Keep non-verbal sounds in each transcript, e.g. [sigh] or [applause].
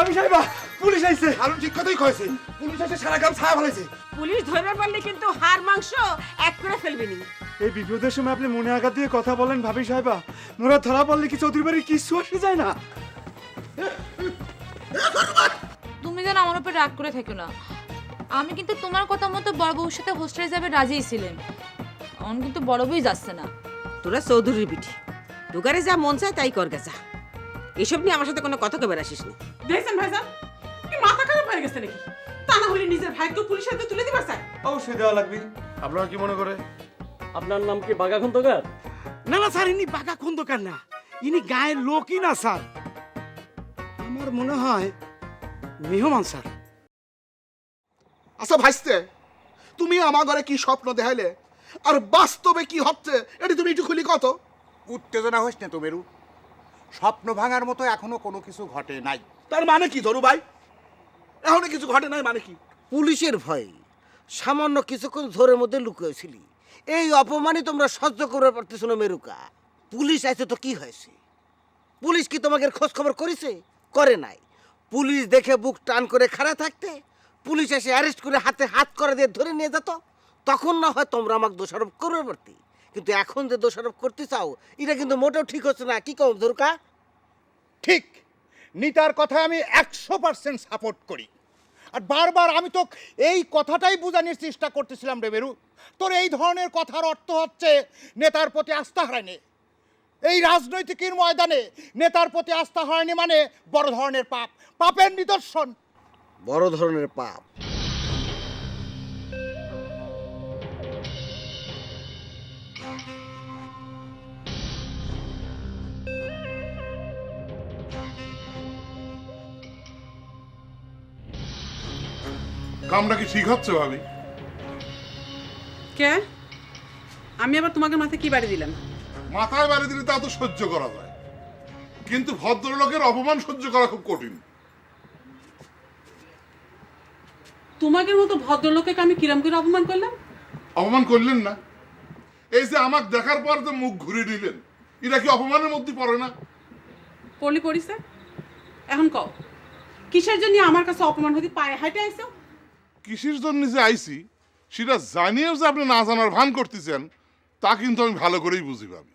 Police আইছে police আইছে। হারুন ঠিক কথাই কয়েছে। পুলিশ এসে সারা গ্রাম ছায়া ফেলেছে পুলিশ ধরবে পারলে কিন্তু হাড় মাংস এক করে ফেলবে নি এই বিপদের সময় আপনি মনে আঘাত দিয়ে কথা বলেন ভাবি সাহেবা। মোরা ধরা পড়লে কি চৌধুরী বাড়ির কিছু আসে যায় না? তুমি যেন আমার উপর রাগ করে থেকো না। আমি কিন্তু তোমার কথা মতো বড় বউর সাথে হোস্টেলে যাবে রাজিই ছিলেন। অন কিন্তু বড় বউই যাচ্ছে না। তোরা চৌধুরীর বিটি দুগারে যা মন চায় তাই কর গেছা এসব নিয়ে আমার সাথে কোনো কথা কবে আসিস না। দেখছেন ভাইজান? কি মাথা খারাপ হয়ে গেছে নাকি? তা না হলে নিজের ভাগ্য পুলিশের হাতে তুলে দিবার চায় অবশ্যই দেওয়া লাগবে। আপনারা কি মনে করে? আপনার নাম কি বাঘা খন্দকার? না না স্যার ইনি বাঘা খন্দকার না। ইনি গায়ের লোকই না স্যার। আমার মনে হয় মেহমান স্যার। আচ্ছা ভাইস্তে তুমি আমার ঘরে কি স্বপ্ন দেখাইলে? আর বাস্তবে কি হচ্ছে এটা তুমি একটু খুলি কত উত্তেজনা হইস না তো মেরু? স্বপ্ন ভাঙার মতো এখনও কোনো কিছু ঘটে নাই। তার মানে কি ধরু ভাই? এখনও কিছু ঘটে নাই মানে কি? পুলিশের ভয়ে সামান্য কিছুক্ষণ ঝোরের মধ্যে লুকিয়েছিলি। এই অপমানই তোমরা সহ্য করে পারতেছ না মেরুকা। পুলিশ আছে তো কি হয়েছে? পুলিশ কি তোমাকে খোঁজ খবর করেছে? করে নাই। পুলিশ দেখে বুক টান করে খাড়া থাকতে পুলিশ এসে অ্যারেস্ট করে হাতে হাত করে দিয়ে ধরে নিয়ে যেত তখন না হয় তোমরা আমাকে দোষারোপ করবে পারতি কিন্তু এখন যে দোষারোপ করতে চাও এটা কিন্তু মোটেও ঠিক হচ্ছে না। কি কম ধরুকা? ঠিক। নিতার কথায় আমি একশো পার্সেন্ট সাপোর্ট করি। আর বারবার আমি তো এই কথাটাই বোঝানোর চেষ্টা করতেছিলাম রে মেরু তোর এই ধরনের কথার অর্থ হচ্ছে নেতার প্রতি আস্থা হারায়নি। এই রাজনৈতিকের ময়দানে নেতার প্রতি আস্থা হারায়নি মানে বড় ধরনের পাপ। পাপের নিদর্শন। বড় ধরনের পাপ। কামটা কি ঠিক হচ্ছে ভাবি? কে? আমি আবার তোমাকে মাথায় কি বাড়ি দিলাম? মাথায় বাড়ি দিলে তা তো সহ্য করা যায়। কিন্তু ভদ্রলোকের অপমান সহ্য করা খুব কঠিন। তোমাদের মতো ভদ্রলোকে আমি কিরম করে অপমান করলাম? অপমান করলেন না। এই যে আমাকে দেখার পর যে মুখ ঘুরে নিলেন এটা কি অপমানের মধ্যে পড়ে না? পড়লি পড়িছে? এখন কও কিসের জন্য আমার কাছে অপমান হতে পায়ে হাইটে আইছো? কিসের জন্য যে আইছি সেটা জানিয়েও যে আপনি না জানার ভান করতেছেন তা কিন্তু আমি ভালো করেই বুঝি ভাবি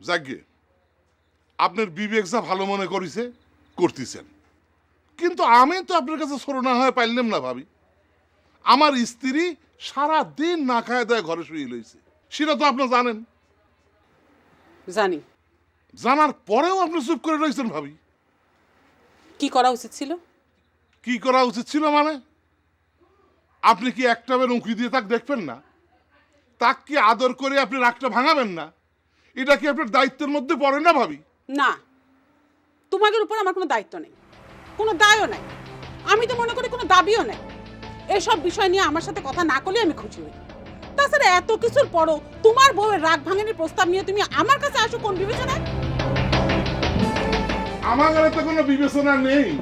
যাকে আপনার বিবেক যা ভালো মনে করিছে করতেছেন। কিন্তু আমি তো আপনার কাছে ছোট না হয়ে পাইলাম না ভাবি। আমার স্ত্রী সারা দিন না খায় দেয় ঘরে শুয়ে লইছে সেটা তো আপনি জানেন। জানি। জানার পরেও আপনি চুপ করে রয়েছেন ভাবি। কি করা উচিত ছিল? কি করা উচিত ছিল মানে? আপনি কি একটা বের উঁকি দিয়ে তাক দেখবেন না? তাক কি আদর করে আপনি রাগটা ভাঙাবেন না? এটা কি আপনার দায়িত্বের মধ্যে পড়ে না ভাবি? না। তোমাদের উপর আমার কোনো দায়িত্ব নেই। কোনো দায়ও নাই। আমি তো মনে করি কোনো দাবিও নেই। এসব বিষয় নিয়ে আমার সাথে কথা না করলে আমি খুশি হই। তাছাড়া এত কিছুর পরও তোমার বউয়ের রাগ ভাঙানোর প্রস্তাব নিয়ে তুমি আমার কাছে আসো কোন বিবেচনায়? আমার ঘরে তো কোনো বিবেচনা নেই।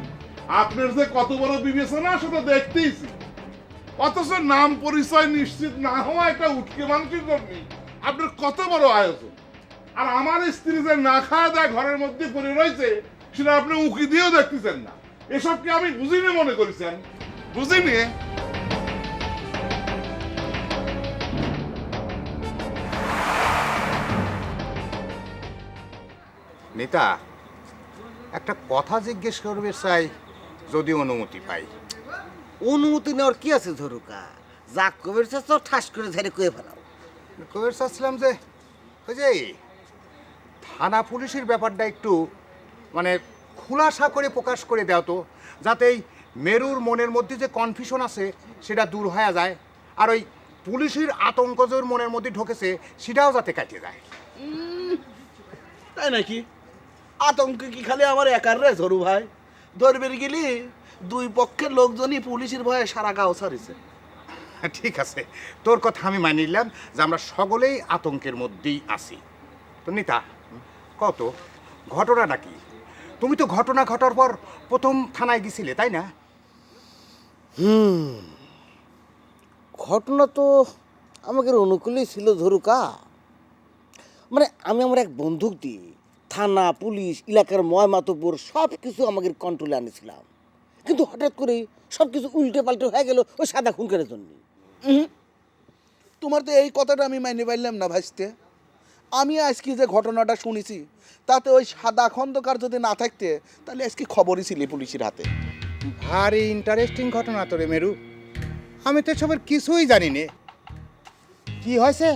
আপনার যে কত বড় বিবেচনা, সেটা দেখতেইছি। অথচ নাম পরিচয় নিশ্চিত না হওয়া একটা উঠকে মানুষের জন্য আপনার কত বড় আয়োজন। আর আমার স্ত্রী যে না খাওয়া দেয় ঘরের মধ্যে পড়ে রয়েছে, সেটা আপনি উকি দিয়েও দেখতেছেন না। এসব কি আমি বুঝিনি মনে করেছেন? বুঝিনি? নেতা, একটা কথা জিজ্ঞেস করবে চাই। যদি অনুমতি পাই। অনুমতি নেওয়ার কি আছে ঝরুকা? যা কবির চাষ ঠাস করে ধরে কয়ে ফেলাও। কবের চাচ্ছিলাম যে ওই যে থানা পুলিশের ব্যাপারটা একটু মানে খুলাসা করে প্রকাশ করে দাও তো যাতে এই মেরুর মনের মধ্যে যে কনফিউশন আছে সেটা দূর হয়ে যায় আর ওই পুলিশের আতঙ্ক যে মনের মধ্যে ঢোকেছে সেটাও যাতে কাটিয়ে যায়। তাই নাকি? আতঙ্ক কি খালি আমার একার রে ঝরু ভাই? ধরবের গেলি দুই পক্ষের লোকজনই পুলিশের ভয়ে সারা গাও ছাড়িছে ঠিক আছে। তোর কথা আমি মানি নিলাম যে আমরা সকলেই আতঙ্কের মধ্যেই আছি। তো নিতা কত ঘটনাটা কি? তুমি তো ঘটনা ঘটার পর প্রথম থানায় গেছিলে তাই না? হুম ঘটনা তো আমাকে অনুকূলেই ছিল ধরুকা মানে আমি আমার এক বন্ধুক দিয়ে থানা পুলিশ এলাকার ময়মাতপুর সব কিছু আমাদের কন্ট্রোলে আনেছিলাম। কিন্তু হঠাৎ করে সব কিছু উল্টে পাল্টে হয়ে গেল ওই সাদা খুনকারের জন্য। তোমার তো এই কথাটা আমি মাইনে পাইলাম না ভাইস্তে আমি আজকে যে ঘটনাটা শুনেছি তাতে ওই সাদা খন্দকার যদি না থাকতে তাহলে আজকে খবরই ছিল পুলিশের হাতে। ভারী ইন্টারেস্টিং ঘটনা তো রে মেরু। আমি তো এসবের কিছুই জানি নে কি হয়েছে?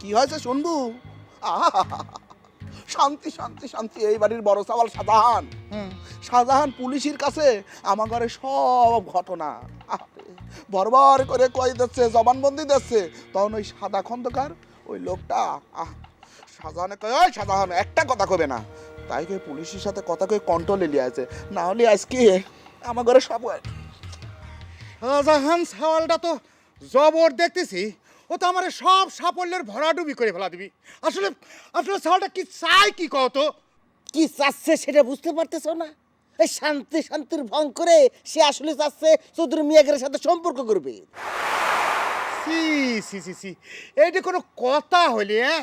কি হয়েছে শুনবু? আহা। শান্তি শান্তি শান্তি এই বাড়ির বড় সওয়াল শাহজাহান। শাহজাহান পুলিশের কাছে আমার ঘরে সব ঘটনা। বরবার করে কই দিচ্ছে জবানবন্দি দিচ্ছে। তখন ওই সাদা খন্দকার ওই লোকটা আহ শাহজাহানে কয় ওই শাহজাহান একটা কথা কবে না। তাই কই পুলিশের সাথে কথা কই কন্ট্রোলে লিয়ে আছে। না হলে আজকে আমার ঘরে সব। শাহজাহান সাওয়ালটা তো জবর দেখতেছি। ও তো আমার সব সাফল্যের ভরাডুবি করে ফেলা দিবি। আসলে আসলে সাওয়ালটা কি চাই কি কত কি চাচ্ছে সেটা বুঝতে পারতেছো না? এই শান্তি শান্তির ভং করে সে আসলে চাচ্ছে চৌধুরী মিয়াগের সাথে সম্পর্ক করবে। সি সি সি সি এইটা কোনো কথা হইলে হ্যাঁ?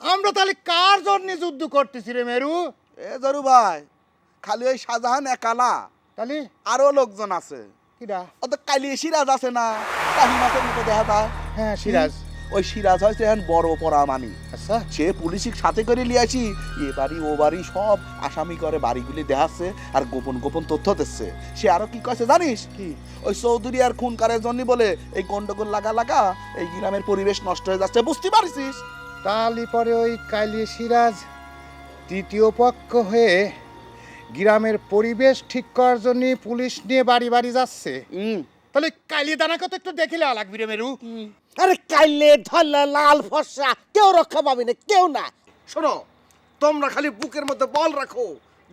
আমরা তাহলে কার জন্য যুদ্ধ করতেছি রে মেরু? এ জরু ভাই খালি ওই শাহজাহান একালা তাহলে? আরও লোকজন আছে। কিরা অত কালি সিরাজ আছে না কাহি মাছের মতো দেখা যায়। হ্যাঁ সিরাজ। ওই সিরাজ হয়েছে এখন বড় পড়া মানি আচ্ছা। সে পুলিশের সাথে করে নিয়ে আসি এ বাড়ি ও বাড়ি সব আসামি করে বাড়িগুলি দেখাচ্ছে আর গোপন গোপন তথ্য দিচ্ছে। সে আরও কি কয়েছে জানিস? কি? ওই চৌধুরী আর খুনকারের জন্য বলে এই গন্ডগোল লাগা লাগা এই গ্রামের পরিবেশ নষ্ট হয়ে যাচ্ছে বুঝতে পারছিস? তালি পরে ওই কালি সিরাজ তৃতীয় পক্ষ হয়ে গ্রামের পরিবেশ ঠিক করার জন্য পুলিশ নিয়ে বাড়ি বাড়ি যাচ্ছে। হুম। তাহলে কালি দানাকে তো একটু দেখলে লাগবি রে মেরু। আরে কাইলে ধরলে লাল ফসা কেউ রক্ষা পাবে না কেউ না। শোনো তোমরা খালি বুকের মধ্যে বল রাখো।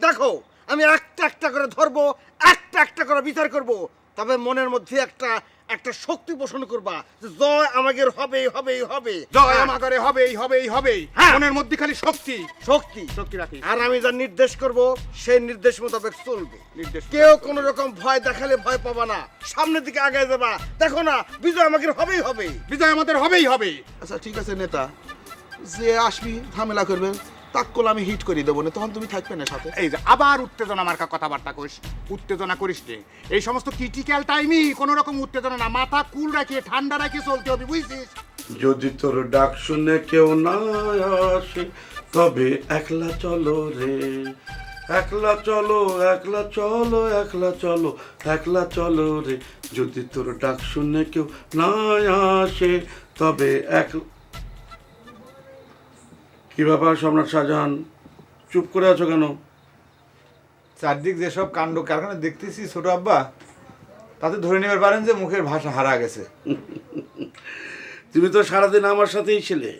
দেখো আমি একটা একটা করে ধরবো একটা একটা করে বিচার করব। তবে মনের মধ্যে একটা একটা শক্তি পোষণ করবা যে জয় আমাদের হবেই হবেই হবে জয় আমাগরে হবেই হবেই হবেই। হ্যাঁ। মনের মধ্যে খালি শক্তি। শক্তি। শক্তি রাখি। আর আমি যা নির্দেশ করব সেই নির্দেশ মোতাবেক চলবে। নির্দেশ কেউ কোনো রকম ভয় দেখালে ভয় পাবা না। সামনের দিকে আগে যাবা। দেখো না বিজয় আমাদের হবেই হবে বিজয় আমাদের হবেই হবে আচ্ছা ঠিক আছে নেতা। যে আসবি ঝামেলা করবে। তাক্কল আমি হিট করে দেবো না তখন তুমি থাকবে না সাথে। এই যে আবার উত্তেজনা মার্কা কথাবার্তা করিস। উত্তেজনা করিস রে। এই সমস্ত ক্রিটিক্যাল টাইমই কোনো রকম উত্তেজনা না। মাথা কুল রাখিয়ে ঠান্ডা রাখিয়ে চলতে হবে বুঝছিস? যদি তোর ডাক শুনে কেউ না আসে তবে একলা চলো রে। একলা চলো একলা চলো একলা চলো একলা চলো রে। যদি তোর ডাক শুনে কেউ না আসে তবে এক কি ব্যাপার সম্রাট শাহজাহান? চুপ করে আছো কেন? চারদিক যেসব কাণ্ড কারখানা দেখতেছি ছোট আব্বা তাতে ধরে নেবার পারেন যে মুখের ভাষা হারা গেছে। [laughs] তুমি তো সারাদিন আমার সাথেই ছিলে।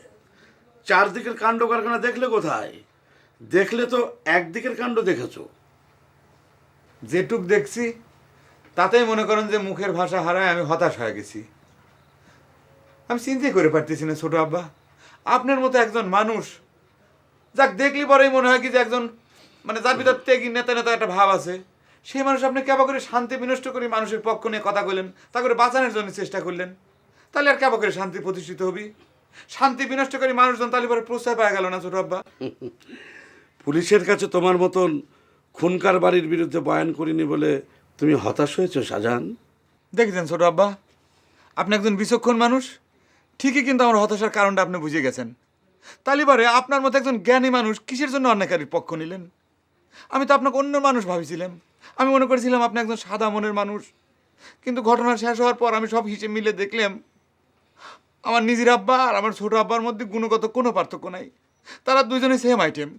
চারদিকের কাণ্ড কারখানা দেখলে কোথায়? দেখলে তো একদিকের কাণ্ড দেখেছ। যেটুক দেখছি তাতেই মনে করেন যে মুখের ভাষা হারায় আমি হতাশ হয়ে গেছি। আমি চিন্তাই করে পারতেছি না ছোট আব্বা। আপনার মতো একজন মানুষ যাক দেখলি পরেই মনে হয় কি যে একজন মানে যার ভিতর ত্যাগী নেতা নেতা একটা ভাব আছে সেই মানুষ আপনি কেবা করে শান্তি বিনষ্ট করে মানুষের পক্ষ নিয়ে কথা কইলেন তা করে বাঁচানোর জন্য চেষ্টা করলেন তাহলে আর কেবা করে শান্তি প্রতিষ্ঠিত হবি? শান্তি বিনষ্ট করে মানুষজন তাহলে পরে প্রশ্রয় পাওয়া গেল না ছোট আব্বা? পুলিশের কাছে তোমার মতন খুনকার বাড়ির বিরুদ্ধে বয়ান করিনি বলে তুমি হতাশ হয়েছো শাহজাহান দেখেছেন ছোট আব্বা? আপনি একজন বিচক্ষণ মানুষ ঠিকই কিন্তু আমার হতাশার কারণটা আপনি বুঝে গেছেন। তালিবারে আপনার মতো একজন জ্ঞানী মানুষ কিসের জন্য অন্যায়কারীর পক্ষ নিলেন? আমি তো আপনাকে অন্য মানুষ ভাবিছিলাম। আমি মনে করেছিলাম আপনি একজন সাদা মনের মানুষ। কিন্তু ঘটনা শেষ হওয়ার পর আমি সব হিসেবে মিলে দেখলাম আমার নিজের আব্বা আর আমার ছোট আব্বার মধ্যে গুণগত কোনো পার্থক্য নাই। তারা দুজনে সেম আইটেম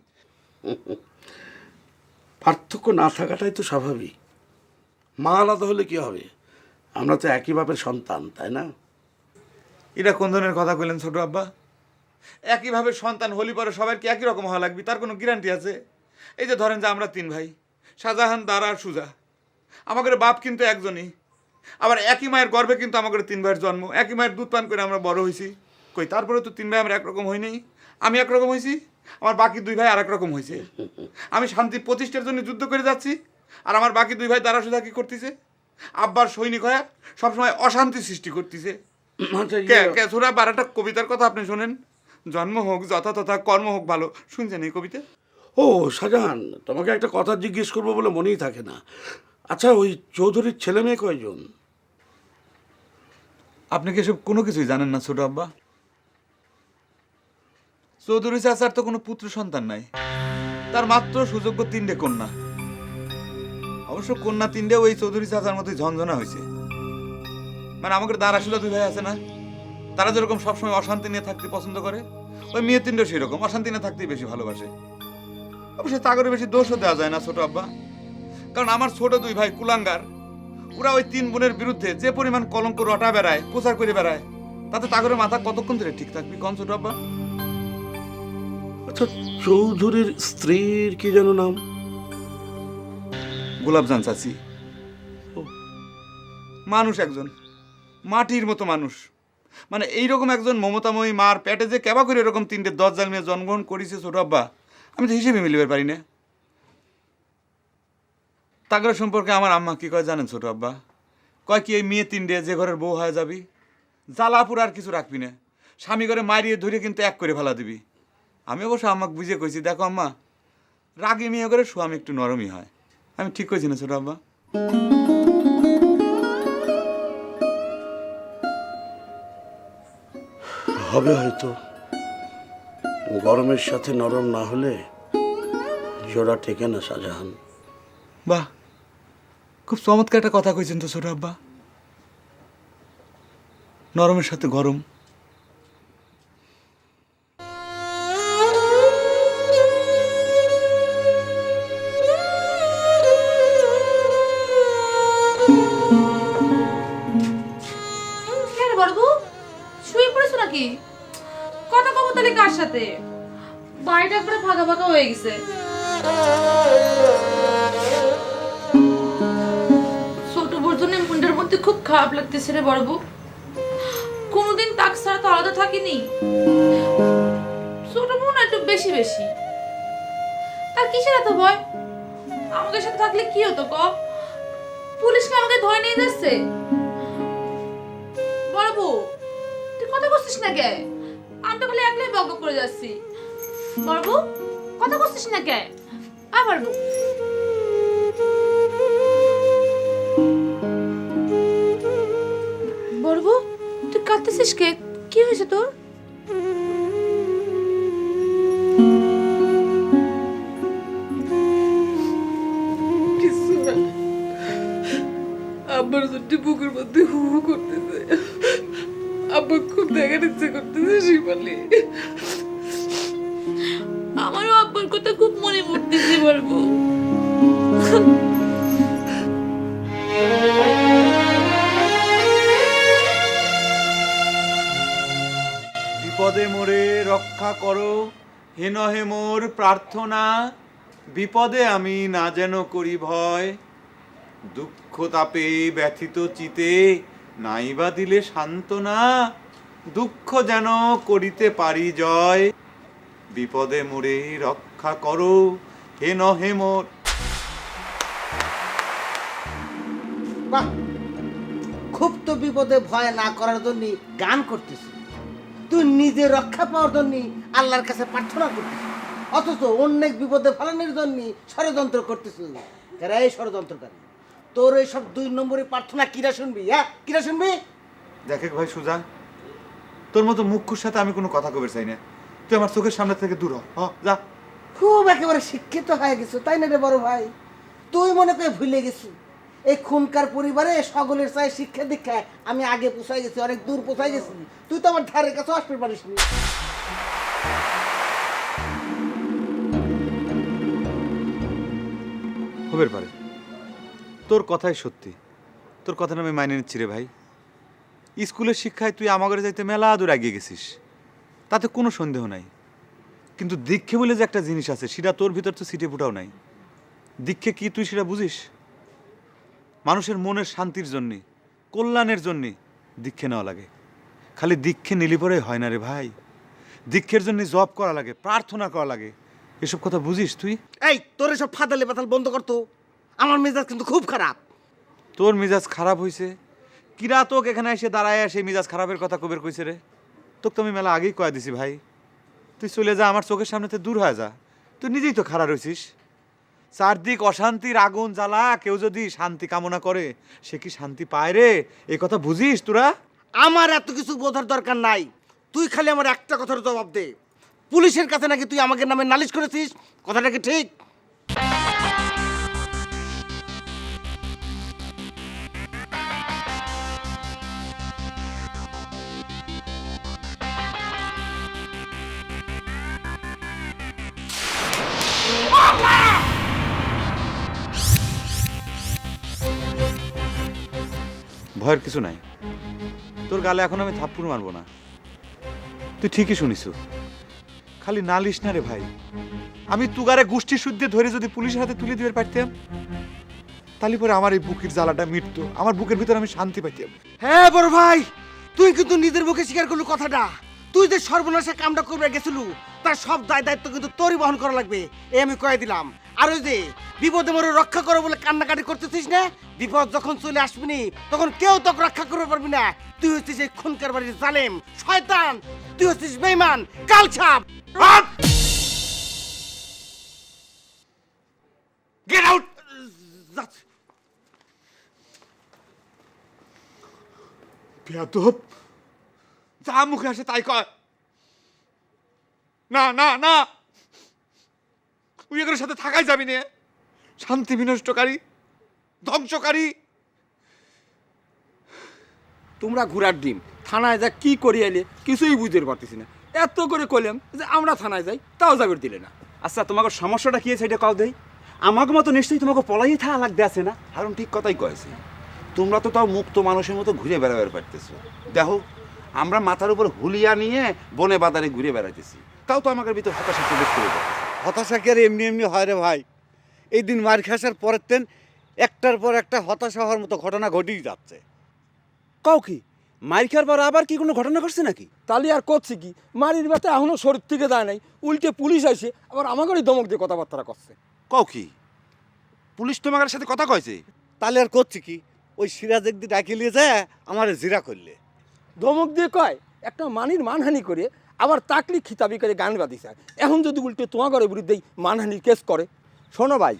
পার্থক্য না থাকাটাই তো স্বাভাবিক। মা আলাদা হলে কি হবে? আমরা তো একই বাপের সন্তান তাই না? এটা কোন ধরনের কথা কইলেন ছোট আব্বা? একইভাবে সন্তান হলি পরে সবার কি একই রকম হওয়া লাগবে তার কোনো গ্যারান্টি আছে? এই যে ধরেন যে আমরা তিন ভাই শাহজাহান দারা আর সুজা। আমাদের বাপ কিন্তু একজনই আবার একই মায়ের গর্ভে কিন্তু আমাদের তিন ভাইয়ের জন্ম একই মায়ের দুধ পান করে আমরা বড় হয়েছি। কই তারপরে তো তিন ভাই আমরা একরকম হই নাই আমি একরকম হয়েছি আমার বাকি দুই ভাই আর রকম হয়েছে। আমি শান্তি প্রতিষ্ঠার জন্য যুদ্ধ করে যাচ্ছি আর আমার বাকি দুই ভাই দারা সুজা কি করতেছে? আব্বার সৈনিক হয়ে সবসময় অশান্তি সৃষ্টি করতেছে। আচ্ছা, কে ইয়ে- কে সুরা বারাটা কবিতার কথা আপনি শোনেন? জন্ম হোক যথা তথা কর্ম হোক ভালো। শুনছেন এই কবিতা? ও শাহজাহান তোমাকে একটা কথা জিজ্ঞেস করব বলে মনেই থাকে না। আচ্ছা ওই চৌধুরীর ছেলে মেয়ে কয়জন? আপনি কি এসব কোনো কিছুই জানেন না ছোট আব্বা? চৌধুরী চাচার তো কোনো পুত্র সন্তান নাই। তার মাত্র সুযোগ্য তিনটে কন্যা। অবশ্য কন্যা তিনটে ওই চৌধুরী চাচার মতোই ঝঞ্ঝনা হয়েছে। মানে আমাদের দাঁড়াশিলা দুই ভাই আছে না? তারা যেরকম সবসময় অশান্তি নিয়ে থাকতে পছন্দ করে ওই মেয়ে তিনটে সেরকম। অশান্তি নিয়ে থাকতেই বেশি ভালোবাসে। অবশ্যই তাগরে বেশি দোষও দেওয়া যায় না ছোট আব্বা। কারণ আমার ছোট দুই ভাই কুলাঙ্গার ওরা ওই তিন বোনের বিরুদ্ধে যে পরিমাণ কলঙ্ক রটা বেড়ায় প্রচার করে বেড়ায় তাতে তাগরের মাথা কতক্ষণ ধরে ঠিক থাকবি কন ছোট আব্বা? আচ্ছা চৌধুরীর স্ত্রীর কি যেন নাম? গোলাপজান চাচি। মানুষ একজন মাটির মতো মানুষ। মানে এইরকম একজন মমতাময়ী মার পেটে যে কেবা করে এরকম তিনটে দশ জাল মেয়ে জন্মগ্রহণ করেছে ছোট আব্বা, আমি তো হিসেবে মিলিবে পারি না। তাগর সম্পর্কে আমার আম্মা কি কয় জানেন ছোট আব্বা? কয় কি এই মেয়ে তিনটে যে ঘরের বউ হয়ে যাবি জ্বালাপুর আর কিছু রাখবি না। স্বামী ঘরে মারিয়ে ধরে কিন্তু এক করে ফেলা দিবি। আমি অবশ্য আম্মাকে বুঝে কইছি, দেখো আম্মা, রাগে মেয়ে করে স্বামী একটু নরমই হয়। আমি ঠিক কইছি না ছোট আব্বা? হবে হয়তো। গরমের সাথে নরম না হলে জোড়া টেকে না শাহজাহান। বাহ খুব চমৎকার একটা কথা কইছেন তো ছোট আব্বা। নরমের সাথে গরম। শুয়ে পড়েছো নাকি? কথা কার সাথে? বাড়িটা একবারে ফাঁকা ফাঁকা হয়ে গেছে। ছোট বোর জন্য মধ্যে খুব খারাপ লাগতেছে রে কোনোদিন তাক ছাড়া তো আলাদা থাকিনি। ছোট বোন একটু বেশি বেশি। তার কিসের এত ভয়? আমাদের সাথে থাকলে কি হতো ক? পুলিশকে আমাকে ধরে নিয়ে যাচ্ছে? বড় তুই কথা বলছিস না কে? আমি তো একলাই বক করে যাচ্ছি। বড় কথা বলছিস না কে? আবার বউ বড় তুই কাঁদতেছিস কে? কি হয়েছে তোর? আব্বার জন্য বুকের মধ্যে হু হু করতেছে। আব্বা খুব দেখার ইচ্ছে করতেছে আমারও আব্বার কথা খুব মনে পড়তেছে বড় বউ বিপদে মোরে রক্ষা করো হেন হে মোর প্রার্থনা বিপদে আমি না যেন করি ভয়। দুঃখ তাপে ব্যথিত চিতে নাইবা দিলে সান্ত্বনা দুঃখ যেন করিতে পারি জয়। বিপদে মোরে রক্ষা করো হে মোর বাহ! খুব তো বিপদে ভয় না করার জন্য গান করতেছিস তুই নিজে রক্ষা পাওয়ার জন্য আল্লাহর কাছে প্রার্থনা করতেছিস অথচ অনেক বিপদে ফেলানোর জন্য ষড়যন্ত্র করতেছিস কারা এই ষড়যন্ত্রকারী। তোর এইসব দুই নম্বরে প্রার্থনা কিরা শুনবি হ্যাঁ? কিরা শুনবি? দেখে ভাই সুজা। তোর মতো মুখ্যর সাথে আমি কোনো কথা কবে চাই না। তুই আমার চোখের সামনে থেকে দূর হ। হ, যা। খুব একেবারে শিক্ষিত হয়ে গেছো তাই না রে বড় ভাই? তুই মনে করে ভুলে গেছি। এই খুনকার পরিবারে সকলের চাই শিক্ষা দীক্ষায় আমি আগে পোষাই গেছি অনেক দূর পোষাই গেছি। তুই তো আমার ধারের কাছে আসতে পারিস নি। হবের পারে তোর কথাই সত্যি। তোর কথাটা আমি মাইনে নিচ্ছি রে ভাই। স্কুলের শিক্ষায় তুই আমাদের যাইতে মেলা দূর এগিয়ে গেছিস। তাতে কোনো সন্দেহ নাই। কিন্তু দীক্ষে বলে যে একটা জিনিস আছে সেটা তোর ভিতর তো সিটে ফুটাও নাই। দীক্ষে কি তুই সেটা বুঝিস? মানুষের মনের শান্তির জন্যে কল্যাণের জন্যে দীক্ষে নেওয়া লাগে। খালি দীক্ষে নিলি পরে হয় না রে ভাই। দীক্ষের জন্য জব করা লাগে প্রার্থনা করা লাগে। এসব কথা বুঝিস তুই? এই তোর এসব ফাদালে পাতাল বন্ধ করতো আমার মেজাজ কিন্তু খুব খারাপ। তোর মেজাজ খারাপ হইছে? কিরা তোক এখানে এসে দাঁড়ায় সেই মিজাজ খারাপের কথা কবের কইছে রে? তোকে তো আমি মেলা আগেই কয়া দিছি ভাই। তুই চলে যা, আমার চোখের সামনে থেকে দূর হয়ে যা। তুই নিজেই তো খারাপ রয়েছিস চারদিক অশান্তির আগুন জ্বালা, কেউ যদি শান্তি কামনা করে, সে কি শান্তি পায় রে? এ কথা বুঝিস তোরা? আমার এত কিছু বোঝার দরকার নাই। তুই খালি আমার একটা কথার জবাব দে। পুলিশের কাছে নাকি তুই আমাকে নামে নালিশ করেছিস? কথাটা কি ঠিক? ভয়ের কিছু নাই। তোর গালে এখন আমি থাপ্পড় মারবো না। তুই ঠিকই শুনিস। খালি নালিশ না রে ভাই। আমি তুগারে গোষ্ঠী শুদ্ধে ধরে যদি পুলিশের হাতে তুলে দিতে পারতাম, তাহলে পরে আমার এই বুকের জ্বালাটা মিটতো। আমার বুকের ভিতরে আমি শান্তি পাইতাম। হ্যাঁ বড় ভাই, তুই কিন্তু নিজের মুখে স্বীকার করলু কথাটা। তুই যে সর্বনাশে কামটা করবে গেছিলু, তার সব দায় দায়িত্ব কিন্তু তোরই বহন করা লাগবে। এ আমি কয়ে দিলাম। আর যে বিপদে মরে রক্ষা করো বলে কান্নাকাটি করতেছিস না? বিপদ যখন চলে আসবি তখন কেউ তোকে রক্ষা করতে পারবি না। তুই হচ্ছিস এই খুনকার বাড়ির জালেম। শয়তান! তুই হচ্ছিস বেইমান কালছাপ যা মুখে আসে তাই কয়। না না না! তুই এগুলোর সাথে থাকাই যাবি না। শান্তি বিনষ্টকারী ধ্বংসকারী। তোমরা ঘোরার ডিম থানায় যা কি করি এলে কিছুই বুঝতে পারতেছি না। এত করে কইলাম যে আমরা থানায় যাই তাও যাবে দিলে না। আচ্ছা তোমাকে সমস্যাটা কি আছে এটা কাউ দেই? আমাকে মতো নিশ্চয়ই তোমাকে পলাই থাকা লাগতে আছে না? হারুন ঠিক কথাই কয়েছে। তোমরা তো তাও মুক্ত মানুষের মতো ঘুরে বেড়াবার পারতেছো। দেখো আমরা মাথার উপর হুলিয়া নিয়ে বনে বাজারে ঘুরে বেড়াইতেছি। তাও তো আমাদের ভিতর হতাশা প্রবেশ করে যাচ্ছে। হতাশা কি আর এমনি এমনি হয় রে ভাই। এই দিন মার খাসার পরের তেন একটার পর একটা হতাশা হওয়ার মতো ঘটনা ঘটেই যাচ্ছে। কাউ কি? মাইর খাওয়ার পর আবার কি কোনো ঘটনা ঘটছে নাকি? তাহলে আর করছে কি? মারির ব্যথা এখনও শরীর থেকে যায় নাই। উল্টে পুলিশ আসে আবার আমাকেই দমক দিয়ে কথাবার্তা করছে। কও কি? পুলিশ তোমাদের সাথে কথা কয়েছে তাহলে আর করছে কি? ওই সিরাজ একদিন ডাকি নিয়ে যায় আমার জিরা করলে। দমক দিয়ে কয় একটা মানির মানহানি করে আবার তাকলি খিতাবি করে গান বাদিছে এখন যদি উল্টে তোমাদের বিরুদ্ধেই মানহানির কেস করে। শোনো ভাই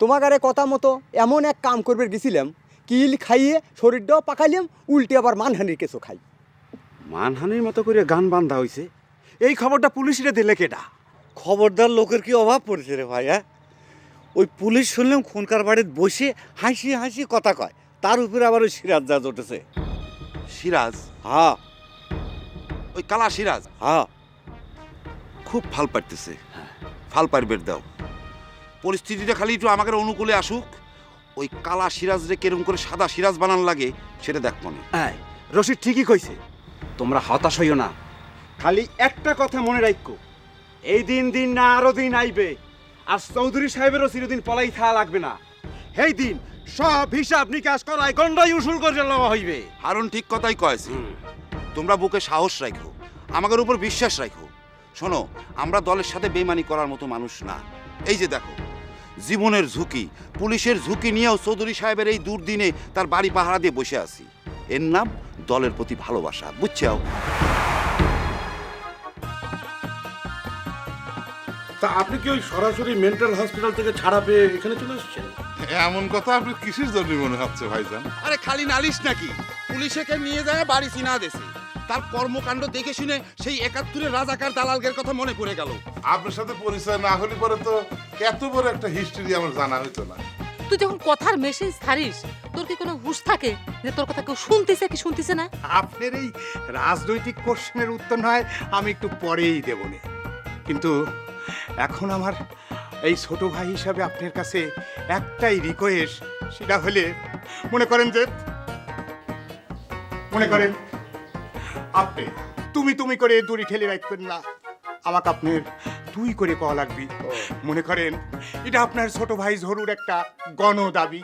তোমার কথা মতো এমন এক কাম করবে গেছিলাম কিল খাইয়ে শরীরটাও পাকাইলাম উল্টে আবার মানহানির কেসও খাই। মানহানির মতো করে গান বান্ধা হইছে। এই খবরটা পুলিশরে দিলে কেটা খবরদার লোকের কি অভাব পড়েছে রে ভাই হ্যাঁ? ওই পুলিশ শুনলাম খুনকার বাড়িতে বসে হাসি হাসি কথা কয়। তার উপরে আবার ওই সিরাজ জাজ উঠেছে। সিরাজ? হ্যাঁ। ওই কালা সিরাজ। হ্যাঁ। খুব ফাল পারতেছে। ফাল পারবের দাও। পরিস্থিতিটা খালি একটু আমাকে অনুকূলে আসুক। ওই কালা সিরাজ রে কেরম করে সাদা সিরাজ বানান লাগে সেটা দেখ মনে। হ্যাঁ রশিদ ঠিকই কইছে। তোমরা হতাশ হইও না। খালি একটা কথা মনে রাখো এই দিন দিন না আরও দিন আইবে। আর চৌধুরী সাহেবেরও চিরদিন পলাই থাকা লাগবে না। এই দিন সব হিসাব নিকাশ করায় গন্ডাই উসুল করে লওয়া হইবে। হারুন ঠিক কথাই কয়েছে। তোমরা বুকে সাহস রাখো আমাদের উপর বিশ্বাস রাখো শোনো আমরা দলের সাথে বেমানি করার মতো মানুষ না। এই যে দেখো জীবনের ঝুঁকি পুলিশের ঝুঁকি নিয়েও চৌধুরী সাহেবের এই দুর্দিনে তার বাড়ি পাহারা দিয়ে বসে আছি। এর নাম দলের প্রতি ভালোবাসা বুঝছ? তা আপনি কি ওই সরাসরি মেন্টাল হসপিটাল থেকে ছাড়া পেয়ে এখানে চলে এসেছেন? এমন কথা আপনি কিসের জন্য মনে হচ্ছে ভাইজান? আরে খালি নালিশ নাকি? পুলিশেকে নিয়ে যায় বাড়ি চিনা দেশে। তার কর্মকাণ্ড দেখে শুনে সেই একাত্তরের রাজাকার দালালগের কথা মনে পড়ে গেল। আপনার সাথে পরিচয় না হলে পরে তো এত বড় একটা হিস্ট্রি আমার জানা হতো না। তুই যখন কথার মেসেজ ছাড়িস তোর কি কোনো হুঁশ থাকে যে তোর কথা কেউ শুনতেছে কি শুনতেছে না? আপনার এই রাজনৈতিক কোশ্চেনের উত্তর নয় আমি একটু পরেই দেব নে। কিন্তু এখন আমার এই ছোট ভাই হিসাবে আপনার কাছে একটাই রিকোয়েস্ট সেটা হলে মনে করেন যে মনে করেন আপনি তুমি তুমি করে দুরি ঠেলে রাখবেন না। আমাকে আপনার তুই করে পাওয়া লাগবে। মনে করেন এটা আপনার ছোট ভাই ঝরুর একটা গণ দাবি